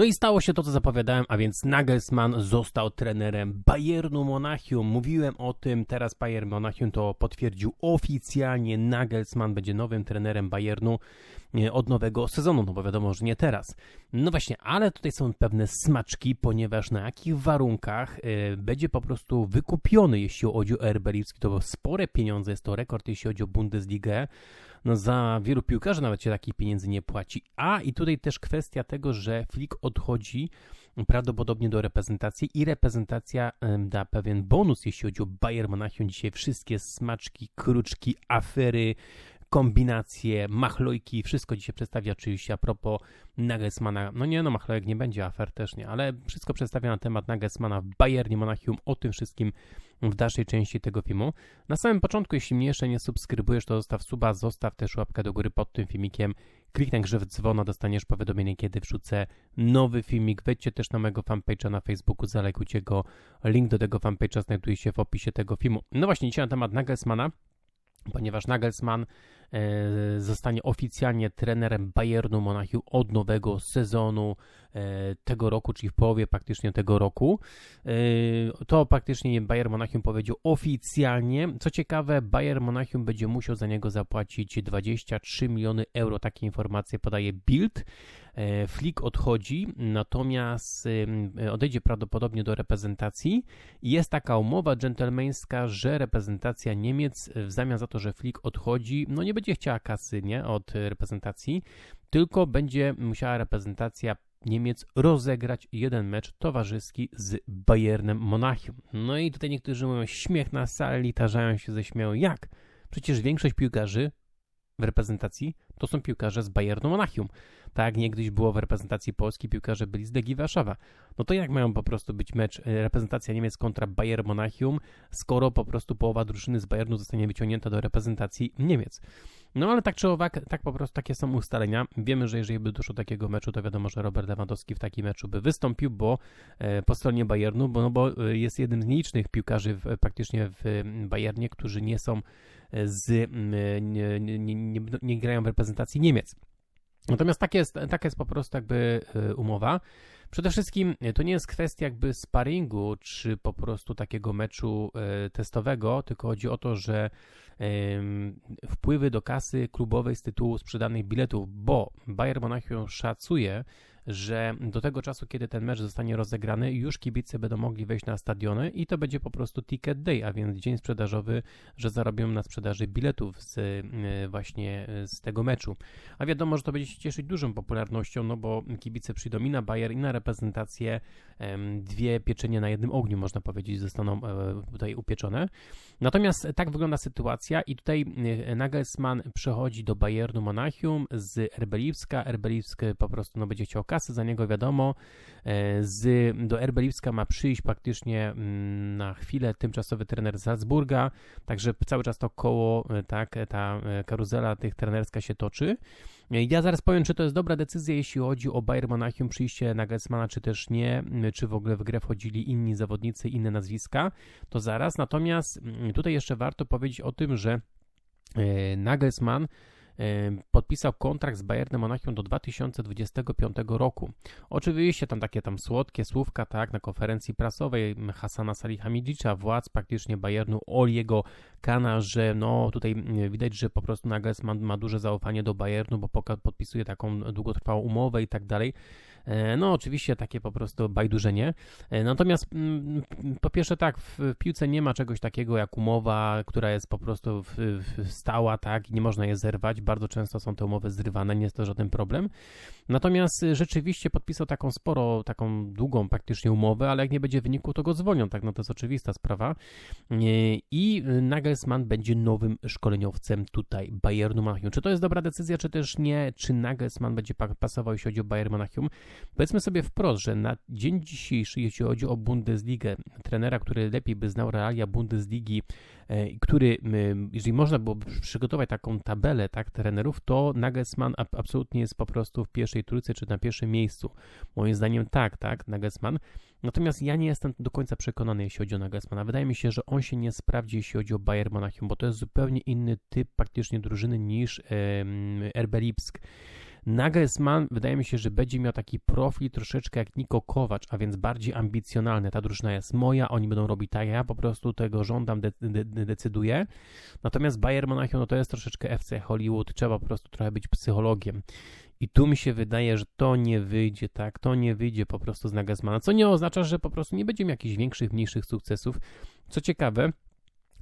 No i stało się to, co zapowiadałem, a więc Nagelsmann został trenerem Bayernu Monachium. Mówiłem o tym, teraz Bayern Monachium to potwierdził oficjalnie. Nagelsmann będzie nowym trenerem Bayernu e, od nowego sezonu, no bo wiadomo, że nie teraz. No właśnie, ale tutaj są pewne smaczki, ponieważ na jakich warunkach y, będzie po prostu wykupiony, jeśli chodzi o RB Lipski, to spore pieniądze, jest to rekord, jeśli chodzi o Bundesligę no za wielu piłkarzy nawet się takich pieniędzy nie płaci. A i tutaj też kwestia tego, że Flick odchodzi prawdopodobnie do reprezentacji i reprezentacja da pewien bonus, jeśli chodzi o Bayern Monachium. Dzisiaj wszystkie smaczki, kruczki, afery, kombinacje, machlojki, wszystko dzisiaj przedstawia oczywiście a propos Nagelsmana. No nie no, machlojek nie będzie, afer też nie, ale wszystko przedstawia na temat Nagelsmana w Bayernie Monachium, o tym wszystkim w dalszej części tego filmu. Na samym początku, jeśli mnie jeszcze nie subskrybujesz, to zostaw suba, zostaw też łapkę do góry pod tym filmikiem, kliknij grzyw dzwona, dostaniesz powiadomienie, kiedy wrzucę nowy filmik. Wejdźcie też na mojego fanpage'a na Facebooku, zalajkujcie go. Link do tego fanpage'a znajduje się w opisie tego filmu. No właśnie, dzisiaj na temat Nagelsmana ponieważ Nagelsmann E, zostanie oficjalnie trenerem Bayernu Monachium od nowego sezonu e, tego roku, czyli w połowie praktycznie tego roku. E, to praktycznie Bayern Monachium powiedział oficjalnie. Co ciekawe, Bayern Monachium będzie musiał za niego zapłacić 23 miliony euro. Takie informacje podaje Bild. Flick odchodzi, natomiast odejdzie prawdopodobnie do reprezentacji. Jest taka umowa dżentelmeńska, że reprezentacja Niemiec w zamian za to, że Flick odchodzi, no nie będzie będzie chciała kasy nie, od reprezentacji, tylko będzie musiała reprezentacja Niemiec rozegrać jeden mecz towarzyski z Bayernem Monachium. No i tutaj niektórzy mówią śmiech na sali, tarzają się ze śmiechu. Jak? Przecież większość piłkarzy w reprezentacji to są piłkarze z Bayernu Monachium. Tak niegdyś było w reprezentacji Polski, piłkarze byli z Legii Warszawa. No to jak mają po prostu być mecz e, reprezentacja Niemiec kontra Bayern Monachium, skoro po prostu połowa drużyny z Bayernu zostanie wyciągnięta do reprezentacji Niemiec? No ale tak czy owak, tak po prostu takie są ustalenia. Wiemy, że jeżeli by doszło do takiego meczu, to wiadomo, że Robert Lewandowski w takim meczu by wystąpił, bo e, po stronie Bayernu, bo, no bo e, jest jednym z nielicznych piłkarzy w, praktycznie w Bayernie, którzy nie są z, nie, nie, nie, nie grają w reprezentacji Niemiec. Natomiast tak jest, taka jest po prostu jakby y, umowa. Przede wszystkim y, to nie jest kwestia jakby sparingu, czy po prostu takiego meczu y, testowego, tylko chodzi o to, że wpływy do kasy klubowej z tytułu sprzedanych biletów, bo Bayern Monachium szacuje, że do tego czasu, kiedy ten mecz zostanie rozegrany, już kibice będą mogli wejść na stadiony i to będzie po prostu ticket day, a więc dzień sprzedażowy, że zarobią na sprzedaży biletów z e, właśnie e, z tego meczu. A wiadomo, że to będzie się cieszyć dużą popularnością, no bo kibice przyjdą i na Bayer i na reprezentację, dwie pieczenie na jednym ogniu, można powiedzieć, zostaną e, tutaj upieczone. Natomiast tak wygląda sytuacja i tutaj Nagelsmann przechodzi do Bayernu Monachium z Erbelipska. Erbelipsk po prostu no, będzie chciał kasy za niego, wiadomo. E, z, do RB Lipska ma przyjść praktycznie mm, na chwilę tymczasowy trener z Salzburga, także cały czas to koło, e, tak, ta e, karuzela tych trenerska się toczy. Ja zaraz powiem, czy to jest dobra decyzja, jeśli chodzi o Bayern Monachium, przyjście Nagelsmana, czy też nie, czy w ogóle w grę wchodzili inni zawodnicy, inne nazwiska, to zaraz. Natomiast tutaj jeszcze warto powiedzieć o tym, że Nagelsmann podpisał kontrakt z Bayernem Monachium do 2025 roku. Oczywiście tam takie tam słodkie słówka, tak, na konferencji prasowej Hasana Salihamidzicza, władz praktycznie Bayernu, Oliego Kana, że no tutaj widać, że po prostu Nagelsmann ma duże zaufanie do Bayernu, bo podpisuje taką długotrwałą umowę i tak dalej. E, no, oczywiście takie po prostu bajdurzenie. E, natomiast mm, po pierwsze, tak, w, piłce nie ma czegoś takiego jak umowa, która jest po prostu w, w stała, tak, i nie można je zerwać. Bardzo często są te umowy zrywane, nie jest to żaden problem. Natomiast rzeczywiście podpisał taką sporo, taką długą praktycznie umowę, ale jak nie będzie wyniku, to go zwolnią, tak, no to jest oczywista sprawa. E, I Nagelsmann będzie nowym szkoleniowcem tutaj Bayernu Monachium. Czy to jest dobra decyzja, czy też nie? Czy Nagelsmann będzie pasował, jeśli chodzi o Bayern Monachium? Powiedzmy sobie wprost, że na dzień dzisiejszy, jeśli chodzi o Bundesligę, trenera, który lepiej by znał realia Bundesligi, e, który, jeżeli można byłoby przygotować taką tabelę tak, trenerów, to Nagelsmann absolutnie jest po prostu w pierwszej trójce czy na pierwszym miejscu. Moim zdaniem tak, tak, Nagelsmann. Natomiast ja nie jestem do końca przekonany, jeśli chodzi o Nagelsmana. Wydaje mi się, że on się nie sprawdzi, jeśli chodzi o Bayern Monachium, bo to jest zupełnie inny typ praktycznie drużyny niż RB Lipsk. Nagelsmann wydaje mi się, że będzie miał taki profil troszeczkę jak Niko Kowacz, a więc bardziej ambicjonalny. Ta drużyna jest moja, oni będą robić tak, ja po prostu tego żądam, de de decyduję. Natomiast Bayern Monachium, no to jest troszeczkę FC Hollywood, trzeba po prostu trochę być psychologiem. I tu mi się wydaje, że to nie wyjdzie, tak? To nie wyjdzie po prostu z Nagelsmana, co nie oznacza, że po prostu nie będziemy jakichś większych, mniejszych sukcesów. Co ciekawe,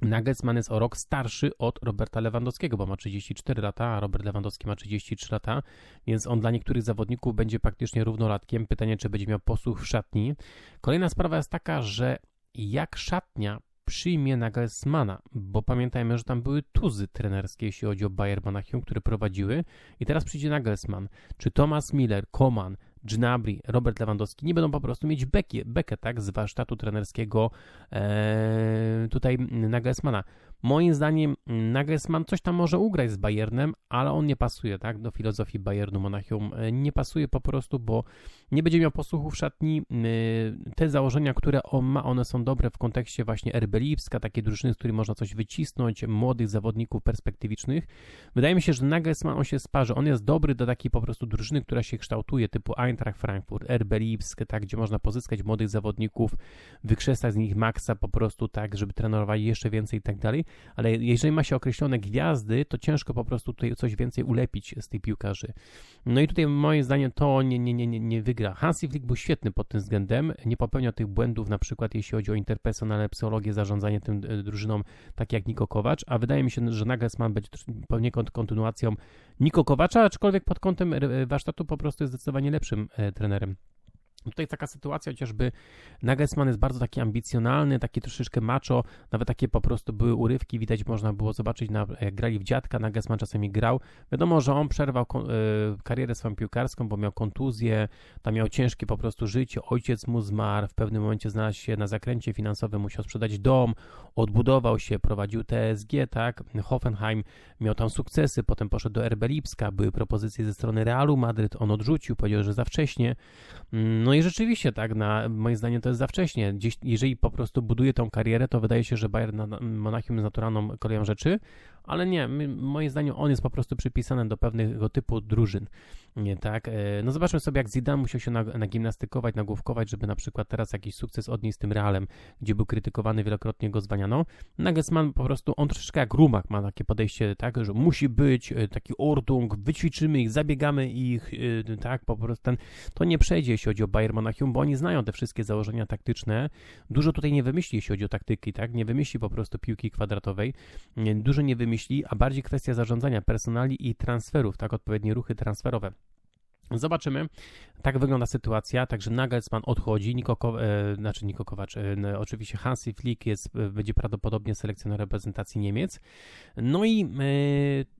Nagelsmann jest o rok starszy od Roberta Lewandowskiego, bo ma 34 lata, a Robert Lewandowski ma 33 lata, więc on dla niektórych zawodników będzie praktycznie równolatkiem. Pytanie, czy będzie miał posłuch w szatni. Kolejna sprawa jest taka, że jak szatnia przyjmie Nagelsmana, bo pamiętajmy, że tam były tuzy trenerskie, jeśli chodzi o Bayern Monachium, które prowadziły i teraz przyjdzie Nagelsmann. Czy Thomas Miller, Koman, Gnabry, Robert Lewandowski nie będą po prostu mieć bekę, bekę tak, z warsztatu trenerskiego e, tutaj Nagelsmana. Moim zdaniem Nagelsmann coś tam może ugrać z Bayernem, ale on nie pasuje tak, do filozofii Bayernu Monachium. E, nie pasuje po prostu, bo nie będzie miał posłuchu w szatni. E, te założenia, które on ma, one są dobre w kontekście właśnie RB Lipska, takie drużyny, z których można coś wycisnąć, młodych zawodników perspektywicznych. Wydaje mi się, że Nagelsmann on się sparzy. On jest dobry do takiej po prostu drużyny, która się kształtuje, typu Eintracht Frankfurt, RB Lipsk, tak, gdzie można pozyskać młodych zawodników, wykrzesać z nich maksa po prostu tak, żeby trenowali jeszcze więcej i tak dalej ale jeżeli ma się określone gwiazdy, to ciężko po prostu tutaj coś więcej ulepić z tych piłkarzy. No i tutaj moim zdaniem to nie, nie, nie, nie wygra. Hansi Flick był świetny pod tym względem, nie popełniał tych błędów, na przykład jeśli chodzi o interpersonalne psychologię, zarządzanie tym e, drużyną, tak jak Niko Kowacz, a wydaje mi się, że Nagelsmann będzie poniekąd kontynuacją Niko Kowacza, aczkolwiek pod kątem e, warsztatu po prostu jest zdecydowanie lepszym e, trenerem. Tutaj taka sytuacja, chociażby Nagelsmann jest bardzo taki ambicjonalny, taki troszeczkę macho, nawet takie po prostu były urywki, widać można było zobaczyć, na, jak grali w dziadka, Nagelsmann czasami grał. Wiadomo, że on przerwał e, karierę swoją piłkarską, bo miał kontuzję, tam miał ciężkie po prostu życie, ojciec mu zmarł, w pewnym momencie znalazł się na zakręcie finansowym, musiał sprzedać dom, odbudował się, prowadził TSG, tak, Hoffenheim miał tam sukcesy, potem poszedł do RB Lipska, były propozycje ze strony Realu Madryt, on odrzucił, powiedział, że za wcześnie, no i rzeczywiście, tak, na, moim zdaniem to jest za wcześnie. Gdzieś, jeżeli po prostu buduje tą karierę, to wydaje się, że Bayern na, Monachium jest naturalną koleją rzeczy, ale nie, moim zdaniem on jest po prostu przypisany do pewnego typu drużyn. Nie, tak? E, no zobaczmy sobie, jak Zidane musiał się nagimnastykować, nagłówkować, żeby na przykład teraz jakiś sukces odnieść z tym Realem, gdzie był krytykowany, wielokrotnie go zwaniano. Nagelsmann po prostu, on troszeczkę jak Rumak ma takie podejście, tak, że musi być e, taki ordung, wyćwiczymy ich, zabiegamy ich, e, tak, po prostu ten, to nie przejdzie, jeśli chodzi o Bayern Monachium, bo oni znają te wszystkie założenia taktyczne. Dużo tutaj nie wymyśli, jeśli chodzi o taktyki, tak, nie wymyśli po prostu piłki kwadratowej, dużo nie wymyśli myśli, a bardziej kwestia zarządzania personali i transferów, tak, odpowiednie ruchy transferowe. Zobaczymy. Tak wygląda sytuacja. Także Nagelsmann odchodzi, Niko, e, znaczy Niko Kowacz, e, oczywiście Hansi Flick jest, e, będzie prawdopodobnie selekcjonerem reprezentacji Niemiec. No i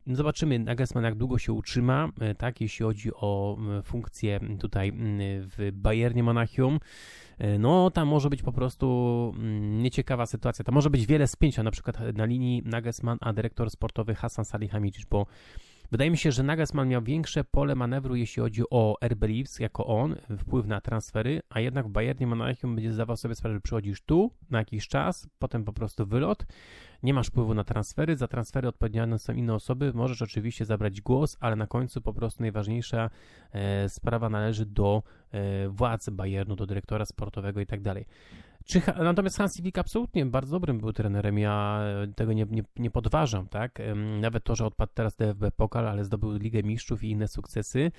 e, zobaczymy Nagelsmann jak długo się utrzyma, e, tak, jeśli chodzi o funkcję tutaj w Bayernie Monachium. E, no tam może być po prostu nieciekawa sytuacja. Tam może być wiele spięcia, na przykład na linii Nagelsmann, a dyrektor sportowy Hassan Salihamidzic, bo Wydaje mi się, że Nagelsmann miał większe pole manewru, jeśli chodzi o RB jako on, wpływ na transfery, a jednak w Bayernie Monachium będzie zdawał sobie sprawę, że przychodzisz tu na jakiś czas, potem po prostu wylot, nie masz wpływu na transfery, za transfery odpowiedzialne są inne osoby, możesz oczywiście zabrać głos, ale na końcu po prostu najważniejsza e, sprawa należy do e, władz Bayernu, do dyrektora sportowego i tak dalej. Czy, natomiast Hansi Flick absolutnie bardzo dobrym był trenerem, ja tego nie, nie, nie podważam, tak? Nawet to, że odpadł teraz DFB Pokal, ale zdobył Ligę Mistrzów i inne sukcesy.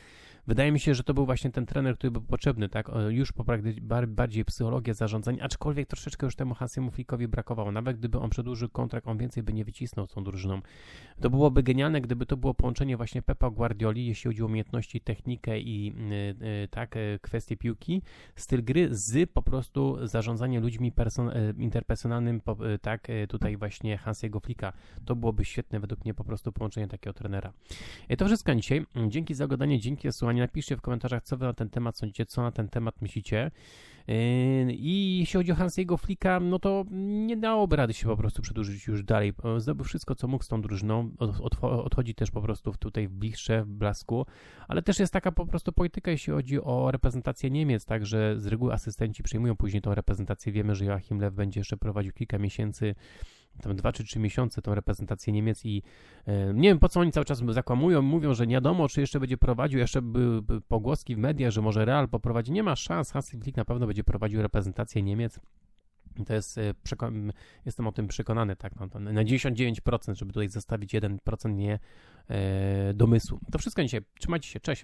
Wydaje mi się, że to był właśnie ten trener, który był potrzebny, tak? Już po bardziej psychologia zarządzania, aczkolwiek troszeczkę już temu Hansiemu Flickowi brakowało. Nawet gdyby on przedłużył kontrakt, on więcej by nie wycisnął z tą drużyną. To byłoby genialne, gdyby to było połączenie właśnie Pepa Guardioli, jeśli chodzi o umiejętności, technikę i y, y, tak, y, kwestie piłki, styl gry z po prostu zarządzaniem ludźmi person- interpersonalnym, tak, tutaj właśnie Hansiego Flicka. To byłoby świetne według mnie po prostu połączenie takiego trenera. To wszystko dzisiaj. Dzięki za oglądanie, dzięki za słuchanie. Napiszcie w komentarzach, co wy na ten temat sądzicie, co na ten temat myślicie. Yy, I jeśli chodzi o Hansiego Flika, no to nie dałoby rady się po prostu przedłużyć już dalej. Zdobył wszystko, co mógł z tą drużyną. Odchodzi też po prostu tutaj w bliższe, w blasku, ale też jest taka po prostu polityka, jeśli chodzi o reprezentację Niemiec, także z reguły asystenci przyjmują później tą reprezentację. Wiemy, że Joachim Lew będzie jeszcze prowadził kilka miesięcy tam 2 czy 3 miesiące tą reprezentację Niemiec i e, nie wiem po co oni cały czas zakłamują, mówią, że nie wiadomo, czy jeszcze będzie prowadził, jeszcze były by pogłoski w mediach, że może Real poprowadzi. Nie ma szans, Hansi Flick na pewno będzie prowadził reprezentację Niemiec. To jest, e, jestem o tym przekonany, tak, no, na 99%, żeby tutaj zostawić 1% nie e, domysłu. To wszystko dzisiaj. Trzymajcie się, cześć.